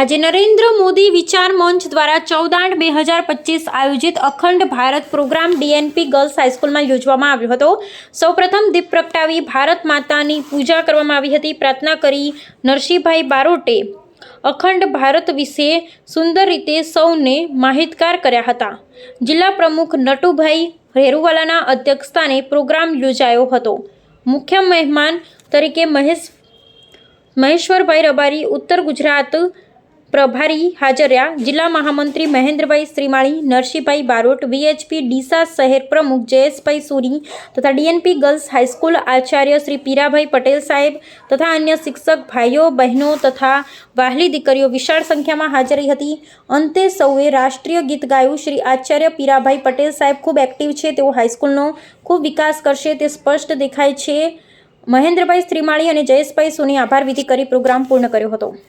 આજે નરેન્દ્ર મોદી વિચાર મંચ દ્વારા ચૌદ બે હજાર પચીસ આયોજિત અખંડ ભારત પ્રોગ્રામ ડીએનપી ગર્લ્સ હાઈસ્કૂલમાં યોજવામાં આવ્યો હતો. સૌપ્રથમ દીપ પ્રગટાવી ભારત માતાની પૂજા કરવામાં આવી હતી. પ્રાર્થના કરી નરસિંહભાઈ બારોટે અખંડ ભારત વિશે સુંદર રીતે સૌને માહિતગાર કર્યા હતા. જિલ્લા પ્રમુખ નટુભાઈ રેરુવાલાના અધ્યક્ષસ્થાને પ્રોગ્રામ યોજાયો હતો. મુખ્ય મહેમાન તરીકે મહેશ, મહેશ્વરભાઈ રબારી, ઉત્તર ગુજરાત પ્રભારી હાજર રહ્યા જિલ્લા મહામંત્રી મહેન્દ્રભાઈ શ્રીમાળી, નરસિંહભાઈ બારોટ, વીએચપી ડીસા શહેર પ્રમુખ જયેશભાઈ સુરી તથા DNP girls high school Acharya Shri Pirabhai Patel સાહેબ તથા અન્ય શિક્ષક ભાઈઓ, બહેનો તથા વહાલી દીકરીઓ વિશાળ સંખ્યામાં હાજર હતી. અંતે સૌએ રાષ્ટ્રીય ગીત ગાયું. શ્રી આચાર્ય પીરાભાઈ પટેલ સાહેબ ખૂબ એક્ટિવ છે. તેઓ હાઈસ્કૂલનો ખૂબ વિકાસ કરશે તે સ્પષ્ટ દેખાય છે. મહેન્દ્રભાઈ શ્રીમાળી અને જયેશભાઈ સુની આભાર વિધિ કરી, પ્રોગ્રામ પૂર્ણ કર્યો હતો.